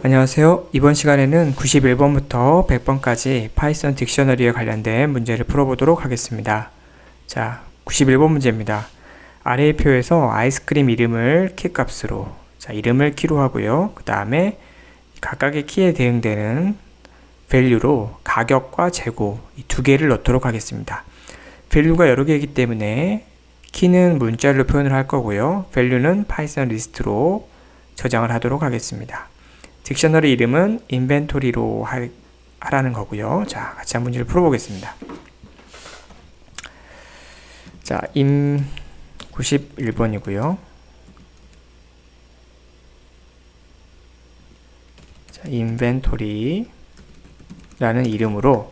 안녕하세요. 이번 시간에는 91번부터 100번까지 파이썬 딕셔너리에 관련된 문제를 풀어보도록 하겠습니다. 자, 91번 문제입니다. 아래의 표에서 아이스크림 이름을 키 값으로, 자, 이름을 키로 하고요. 그 다음에 각각의 키에 대응되는 밸류로 가격과 재고 이 두 개를 넣도록 하겠습니다. 밸류가 여러 개이기 때문에 키는 문자로 표현을 할 거고요. 밸류는 파이썬 리스트로 저장을 하도록 하겠습니다. 딕셔너리 이름은 인벤토리로 할, 하라는 거고요. 자, 같이 한 문제를 풀어보겠습니다. 자, 임 91번이고요. 자, 인벤토리라는 이름으로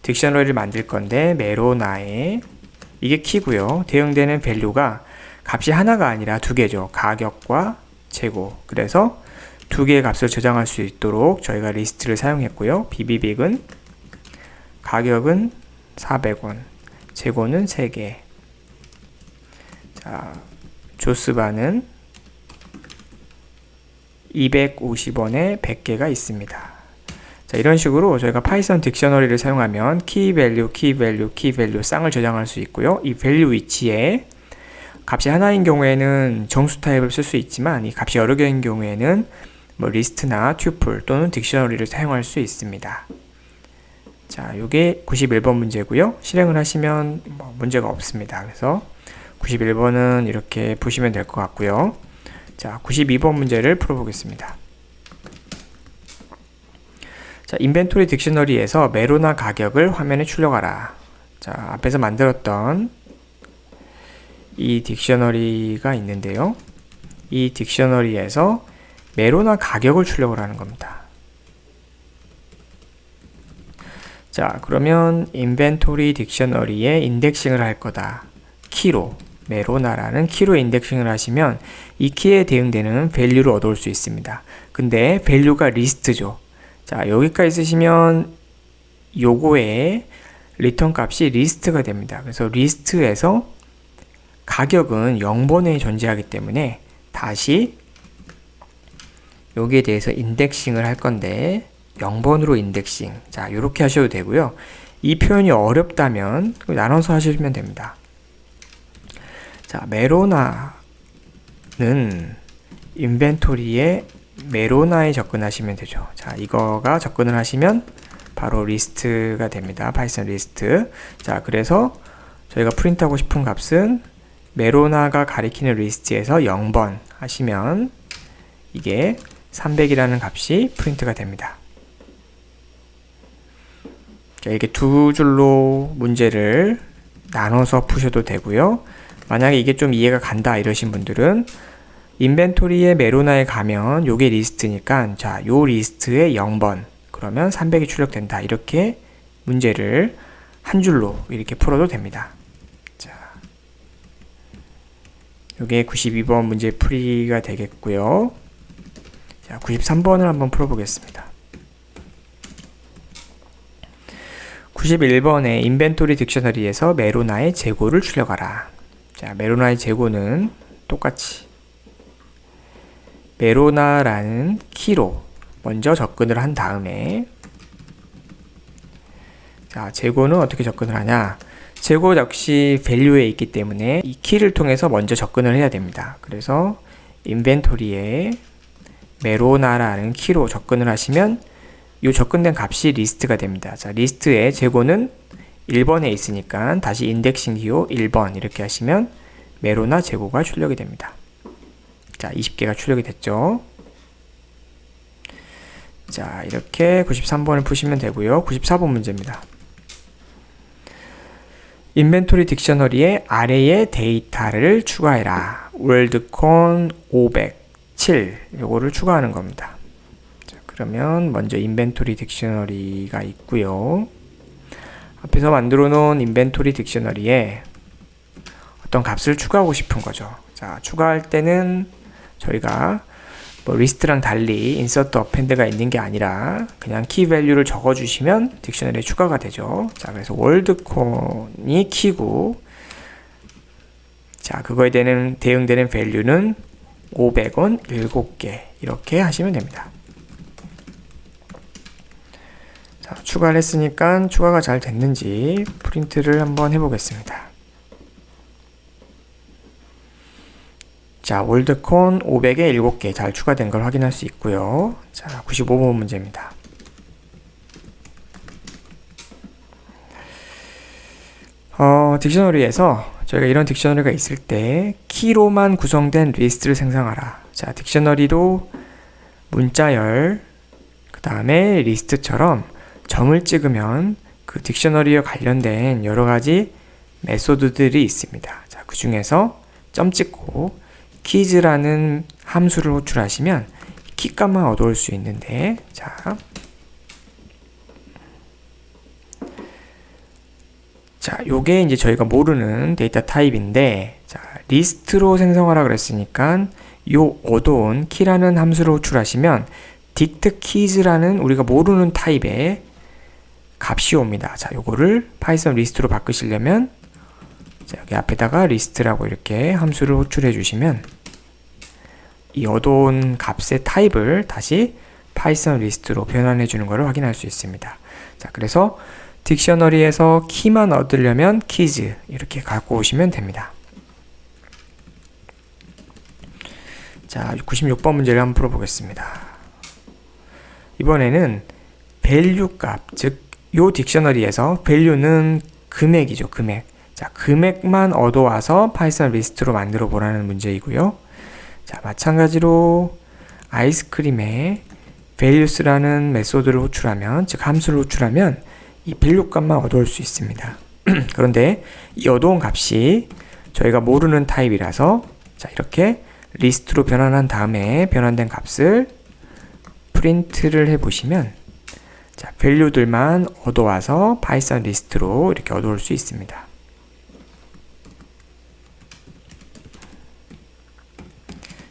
딕셔너리를 만들 건데 메로나에 이게 키고요. 대응되는 밸류가 값이 하나가 아니라 두 개죠. 가격과 재고. 그래서 두 개의 값을 저장할 수 있도록 저희가 리스트를 사용했고요. 비비빅은 가격은 400원, 재고는 3개. 자, 조스바는 250원에 100개가 있습니다. 자, 이런 식으로 저희가 파이썬 딕셔너리를 사용하면 키 밸류, 키 밸류, 키 밸류 쌍을 저장할 수 있고요. 이 밸류 위치에 값이 하나인 경우에는 정수 타입을 쓸 수 있지만 이 값이 여러 개인 경우에는 뭐 리스트나 튜플 또는 딕셔너리를 사용할 수 있습니다. 자, 이게 91번 문제고요. 실행을 하시면 뭐 문제가 없습니다. 그래서 91번은 이렇게 보시면 될 것 같고요. 자, 92번 문제를 풀어보겠습니다. 자, 인벤토리 딕셔너리에서 메로나 가격을 화면에 출력하라. 자, 앞에서 만들었던 이 딕셔너리가 있는데요. 이 딕셔너리에서 메로나 가격을 출력을 하는 겁니다. 자, 그러면 인벤토리 딕셔너리에 인덱싱을 할 거다. 키로, 메로나라는 키로 인덱싱을 하시면 이 키에 대응되는 밸류를 얻어올 수 있습니다. 근데 밸류가 리스트죠. 자, 여기까지 쓰시면 요거의 리턴 값이 리스트가 됩니다. 그래서 리스트에서 가격은 0번에 존재하기 때문에 다시 여기에 대해서 인덱싱을 할 건데 0번으로 인덱싱 자 이렇게 하셔도 되고요. 이 표현이 어렵다면 나눠서 하시면 됩니다. 자 메로나는 인벤토리에 메로나에 접근하시면 되죠. 자 이거가 접근을 하시면 바로 리스트가 됩니다. 파이썬 리스트 자 그래서 저희가 프린트하고 싶은 값은 메로나가 가리키는 리스트에서 0번 하시면 이게 300이라는 값이 프린트가 됩니다. 이렇게 두 줄로 문제를 나눠서 푸셔도 되고요. 만약에 이게 좀 이해가 간다 이러신 분들은 인벤토리에 메로나에 가면 요게 리스트니까 자, 요 리스트에 0번 그러면 300이 출력된다. 이렇게 문제를 한 줄로 이렇게 풀어도 됩니다. 자. 요게 92번 문제 풀이가 되겠고요. 자, 93번을 한번 풀어보겠습니다. 91번의 인벤토리 딕셔너리에서 메로나의 재고를 출력하라. 자, 메로나의 재고는 똑같이 메로나라는 키로 먼저 접근을 한 다음에 자, 재고는 어떻게 접근을 하냐? 재고 역시 밸류에 있기 때문에 이 키를 통해서 먼저 접근을 해야 됩니다. 그래서 인벤토리에 메로나라는 키로 접근을 하시면 이 접근된 값이 리스트가 됩니다. 자, 리스트의 재고는 1번에 있으니까 다시 인덱싱 기호 1번 이렇게 하시면 메로나 재고가 출력이 됩니다. 자, 20개가 출력이 됐죠. 자, 이렇게 93번을 푸시면 되고요. 94번 문제입니다. 인벤토리 딕셔너리에 아래의 데이터를 추가해라. 월드콘 500 7 요거를 추가하는 겁니다. 자, 그러면 먼저 인벤토리 딕셔너리가 있고요. 앞에서 만들어 놓은 인벤토리 딕셔너리에 어떤 값을 추가하고 싶은 거죠. 자, 추가할 때는 저희가 뭐 리스트랑 달리 인서트 어펜드가 있는 게 아니라 그냥 키 밸류를 적어 주시면 딕셔너리에 추가가 되죠. 자, 그래서 월드콘이 키고 자, 그거에 대는 대응되는 밸류는 500원 7개 이렇게 하시면 됩니다. 자, 추가를 했으니까 추가가 잘 됐는지 프린트를 한번 해보겠습니다. 자, 월드콘 500에 7개 잘 추가된 걸 확인할 수 있고요. 자, 95번 문제입니다. 어, 딕셔너리에서 저희가 이런 딕셔너리가 있을 때 키로만 구성된 리스트를 생성하라. 자, 딕셔너리로 문자열, 그 다음에 리스트처럼 점을 찍으면 그 딕셔너리와 관련된 여러 가지 메소드들이 있습니다. 자, 그 중에서 점 찍고 키즈라는 함수를 호출하시면 키값만 얻어올 수 있는데, 자, 자, 요게 이제 저희가 모르는 데이터 타입인데, 자, 리스트로 생성하라 그랬으니까 요 얻어온 키라는 함수를 호출하시면 dict keys라는 우리가 모르는 타입의 값이 옵니다. 자, 요거를 파이썬 리스트로 바꾸시려면 자, 여기 앞에다가 리스트라고 이렇게 함수를 호출해 주시면 이 얻어온 값의 타입을 다시 파이썬 리스트로 변환해 주는 것을 확인할 수 있습니다. 자, 그래서 딕셔너리에서 키만 얻으려면 키즈 이렇게 갖고 오시면 됩니다. 자, 96번 문제를 한번 풀어보겠습니다. 이번에는 value 값, 즉, 요 딕셔너리에서 value는 금액이죠, 금액. 자, 금액만 얻어와서 파이썬 리스트로 만들어 보라는 문제이고요. 자, 마찬가지로 아이스크림에 values라는 메소드를 호출하면, 즉 함수를 호출하면 이 value 값만 얻어올 수 있습니다. 그런데 이 얻어온 값이 저희가 모르는 타입이라서 자, 이렇게 리스트로 변환한 다음에 변환된 값을 프린트를 해 보시면 자, 밸류들만 얻어와서 파이썬 리스트로 이렇게 얻어올 수 있습니다.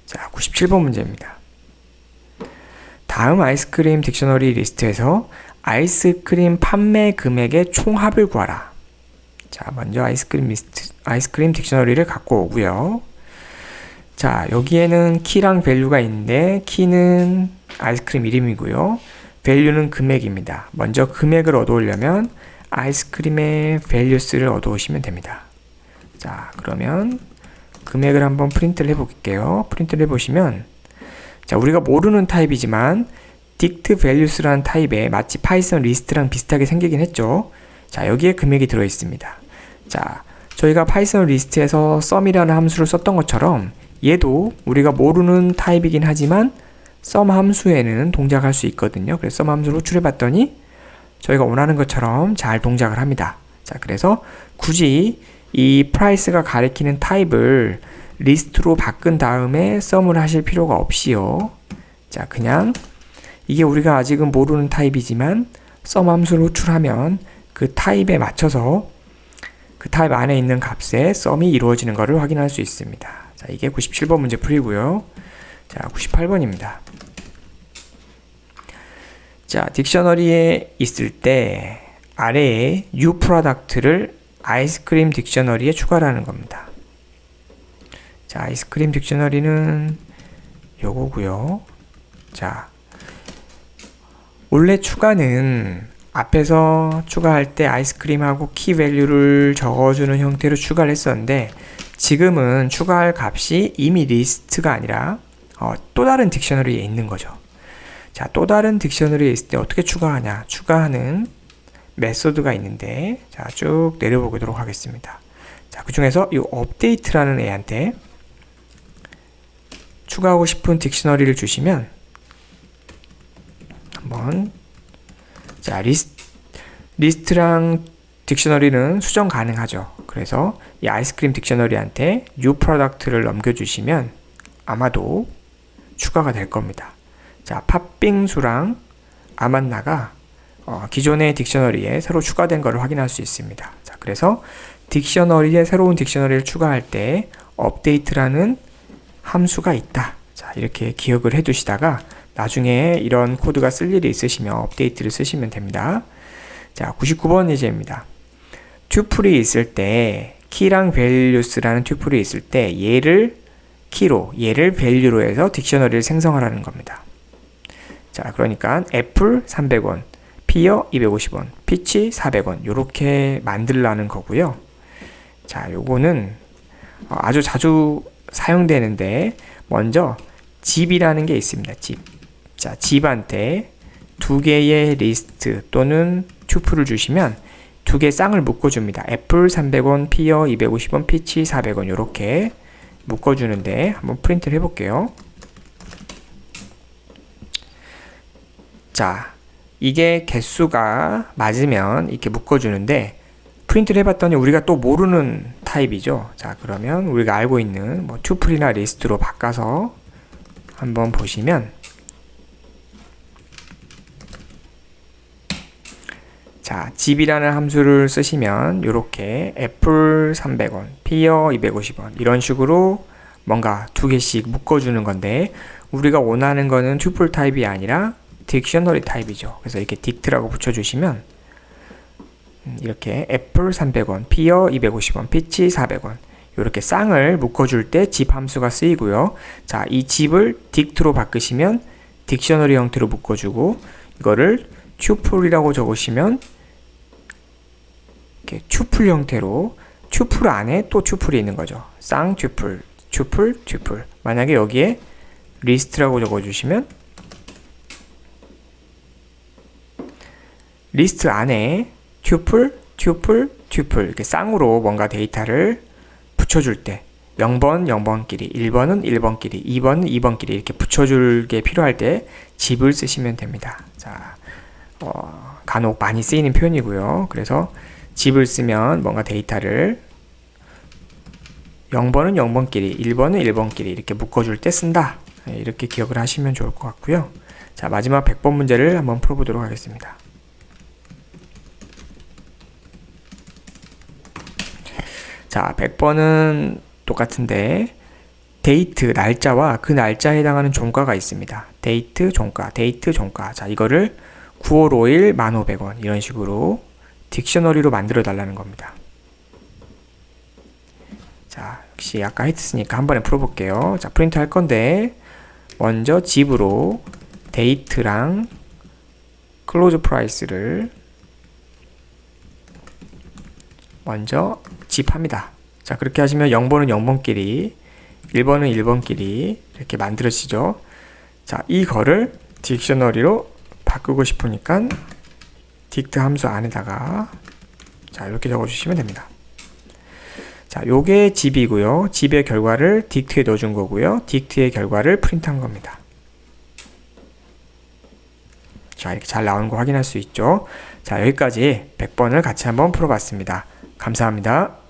자, 97번 문제입니다. 다음 아이스크림 딕셔너리 리스트에서 아이스크림 판매 금액의 총합을 구하라. 자, 먼저 아이스크림 리스트, 아이스크림 딕셔너리를 갖고 오고요. 자, 여기에는 키랑 밸류가 있는데 키는 아이스크림 이름이고요. 밸류는 금액입니다. 먼저 금액을 얻어오려면 아이스크림의 밸류스를 얻어오시면 됩니다. 자, 그러면 금액을 한번 프린트를 해볼게요. 프린트를 해보시면 자, 우리가 모르는 타입이지만 dict values라는 타입에 마치 파이썬 리스트랑 비슷하게 생기긴 했죠. 자, 여기에 금액이 들어 있습니다. 자, 저희가 파이썬 리스트에서 sum이라는 함수를 썼던 것처럼 얘도 우리가 모르는 타입이긴 하지만 sum 함수에는 동작할 수 있거든요. 그래서 sum 함수를 호출해 봤더니 저희가 원하는 것처럼 잘 동작을 합니다. 자, 그래서 굳이 이 price가 가리키는 타입을 리스트로 바꾼 다음에 sum을 하실 필요가 없이요. 자, 그냥 이게 우리가 아직은 모르는 타입이지만 sum 함수를 호출하면 그 타입에 맞춰서 그 타입 안에 있는 값에 sum이 이루어지는 것을 확인할 수 있습니다. 자, 이게 97번 문제 풀이고요. 자, 98번입니다. 자, 딕셔너리에 있을 때 아래에 new product를 아이스크림 딕셔너리에 추가라는 겁니다. 자, 아이스크림 딕셔너리는 요거고요. 자, 원래 추가는 앞에서 추가할 때 아이스크림하고 키 밸류를 적어주는 형태로 추가를 했었는데 지금은 추가할 값이 이미 리스트가 아니라 어, 또 다른 딕셔너리에 있는 거죠. 자, 또 다른 딕셔너리에 있을 때 어떻게 추가하냐? 추가하는 메소드가 있는데 자, 쭉 내려보도록 하겠습니다. 자, 그 중에서 이 업데이트라는 애한테 추가하고 싶은 딕셔너리를 주시면 한번 자, 리스트 리스트랑 딕셔너리는 수정 가능하죠. 그래서 이 아이스크림 딕셔너리한테 new product를 넘겨주시면 아마도 추가가 될 겁니다. 자, 팥빙수랑 아만나가 어, 기존의 딕셔너리에 새로 추가된 것을 확인할 수 있습니다. 자, 그래서 딕셔너리에 새로운 딕셔너리를 추가할 때 업데이트라는 함수가 있다. 자, 이렇게 기억을 해 두시다가 나중에 이런 코드가 쓸 일이 있으시면 업데이트를 쓰시면 됩니다. 자, 99번 예제입니다. 튜플이 있을 때 키랑 values라는 튜플이 있을 때 얘를 키로, 얘를 value로 해서 딕셔너리를 생성하라는 겁니다. 자, 그러니까 애플 300원, 피어 250원, 피치 400원 이렇게 만들라는 거고요. 자, 요거는 어, 아주 자주 사용되는데 먼저 집이라는 게 있습니다. 집. 자, 집한테 두 개의 리스트 또는 튜플을 주시면 두 개 쌍을 묶어줍니다. 애플 300원, 피어 250원, 피치 400원 이렇게 묶어주는데 한번 프린트를 해볼게요. 자, 이게 개수가 맞으면 이렇게 묶어주는데 프린트를 해봤더니 우리가 또 모르는 타입이죠. 자, 그러면 우리가 알고 있는 뭐 튜플이나 리스트로 바꿔서 한번 보시면 자, 집이라는 함수를 쓰시면 이렇게 애플 300원, 피어 250원 이런 식으로 뭔가 두 개씩 묶어주는 건데 우리가 원하는 거는 튜플 타입이 아니라 딕셔너리 타입이죠. 그래서 이렇게 딕트라고 붙여주시면 음, 이렇게 애플 300원, 피어 250원, 피치 400원 이렇게 쌍을 묶어줄 때 집 함수가 쓰이고요. 자, 이 집을 딕트로 바꾸시면 딕셔너리 형태로 묶어주고 이거를 튜플이라고 적으시면 이렇게 튜플 형태로 튜플 안에 또 튜플이 있는 거죠. 쌍 튜플, 튜플, 튜플. 만약에 여기에 리스트라고 적어주시면 리스트 안에 튜플, 튜플, 튜플 이렇게 쌍으로 뭔가 데이터를 붙여줄 때 0번, 0번끼리, 1번은 1번끼리, 2번은 2번끼리 이렇게 붙여줄 게 필요할 때 집을 쓰시면 됩니다. 자, 어, 간혹 많이 쓰이는 표현이고요. 그래서 집을 쓰면 뭔가 데이터를 0번은 0번끼리, 1번은 1번끼리 이렇게 묶어줄 때 쓴다. 네, 이렇게 기억을 하시면 좋을 것 같고요. 자, 마지막 100번 문제를 한번 풀어보도록 하겠습니다. 자, 100번은 똑같은데 데이트 날짜와 그 날짜에 해당하는 종가가 있습니다. 데이트 종가, 데이트 종가. 자, 이거를 9월 5일 1,500원 이런 식으로 딕셔너리로 만들어 달라는 겁니다. 자, 역시 아까 했으니까 한 번에 풀어볼게요. 자, 프린트 할 건데 먼저 집으로 데이트랑 클로즈 프라이스를 먼저 집합니다. 자, 그렇게 하시면 0번은 0번끼리, 1번은 1번끼리 이렇게 만들어지죠. 자, 이거를 딕셔너리로 바꾸고 싶으니까 딕트 함수 안에다가 자, 이렇게 적어 주시면 됩니다. 자, 요게 집이고요. 집의 결과를 딕트에 넣어 준 거고요. 딕트의 결과를 프린트한 겁니다. 자, 이렇게 잘 나오는 거 확인할 수 있죠. 자, 여기까지 100번을 같이 한번 풀어봤습니다. 감사합니다.